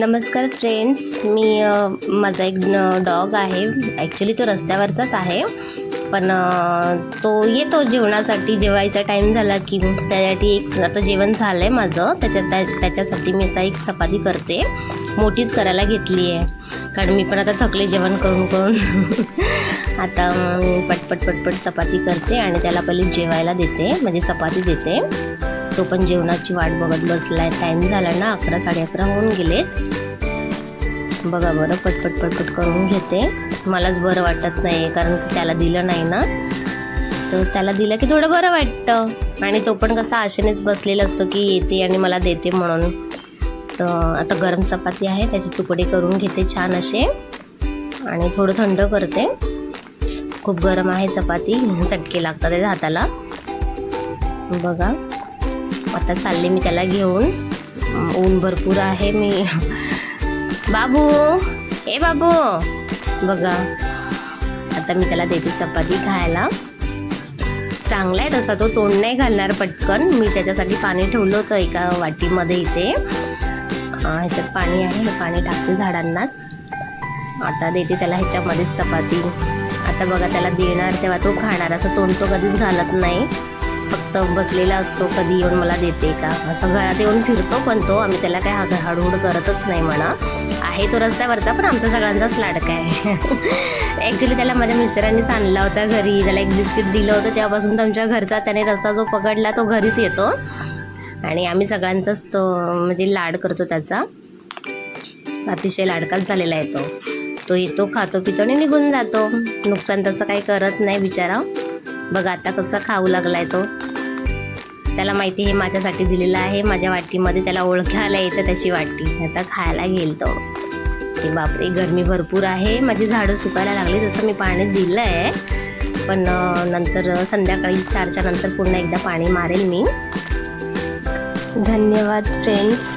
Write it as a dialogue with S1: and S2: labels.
S1: नमस्कार फ्रेंड्स मी माझा एक डॉग आहे. ॲक्च्युली तो रस्त्यावरचाच आहे. पण तो येतो जेवणासाठी. जेवायचा टाईम झाला की त्यासाठी एक आता जेवण झालं आहे माझं. त्याच्या त्या त्याच्यासाठी मी आता एक चपाती करते. मोठीच करायला घेतली आहे. कारण मी पण आता थकले जेवण करून करून. आता पटपट पटपट चपाती करते आणि त्याला पहिले जेवायला देते. म्हणजे चपाती देते. तो पण जेवणाची वाट बघत बसलाय. टाईम झाला ना अकरा साडे अकरा होऊन गेले. बघा बरं पटपट पटपट करून घेते. मलाच बरं वाटत नाही कारण की त्याला दिलं नाही ना. तर त्याला दिलं की थोडं बरं वाटतं. आणि तो पण कसा आशेनेच बसलेला असतो की येते आणि मला देते म्हणून. तर आता गरम चपाती आहे त्याचे तुकडे करून घेते छान असे. आणि थोडं थंड करते. खूप गरम आहे चपाती चटके लागतात त्याच्या हाताला. बघा. आता चालले मी त्याला घेऊन. ऊन भरपूर आहे मी. बाबू हे बाबू. बघा आता मी त्याला देते चपाती खायला. चांगला आहे तसा तो तोंड नाही घालणार पटकन. मी त्याच्यासाठी पाणी ठेवलं होतं एका वाटीमध्ये इथे. ह्याच्यात पाणी आहे हे पाणी टाकते झाडांनाच. आता देते त्याला ह्याच्यामध्येच चपाती. आता बघा त्याला देणार तेव्हा तो खाणार असं तोंड तो कधीच घालत नाही. फक्त बसलेला असतो कधी येऊन मला देते का? असं घरात येऊन फिरतो पण तो आम्ही त्याला काय हा- हळूहळू करतच नाही म्हणा. आहे तो रस्त्यावरचा पण आमचा सगळ्यांचाच लाडका आहे. ॲक्च्युली त्याला माझ्या मिस्टरांनीच आणला होता घरी. त्याला एक बिस्किट दिलं होतं. तेव्हापासून तुमच्या आमच्या घरचा त्याने रस्ता जो पकडला तो घरीच येतो. आणि आम्ही सगळ्यांचाच तो म्हणजे लाड करतो त्याचा. अतिशय लाडकाच झालेला आहे तो. तो येतो खातो पितो आणि निघून जातो. नुकसान तसं काही करत नाही बिचारा. बघा आता कसं खाऊ लागलाय तो. त्याला माहिती हे माझ्यासाठी दिलेलं आहे. माझ्या वाटीमध्ये त्याला ओळखायला येतं तशी वाटी. आता खायला घेईल तो. ते बापरे गरमी भरपूर आहे. माझी झाडं सुकायला लागली जसं मी पाणी दिलं आहे पण नंतर संध्याकाळी चारच्या नंतर पुन्हा एकदा पाणी मारेल मी. धन्यवाद फ्रेंड्स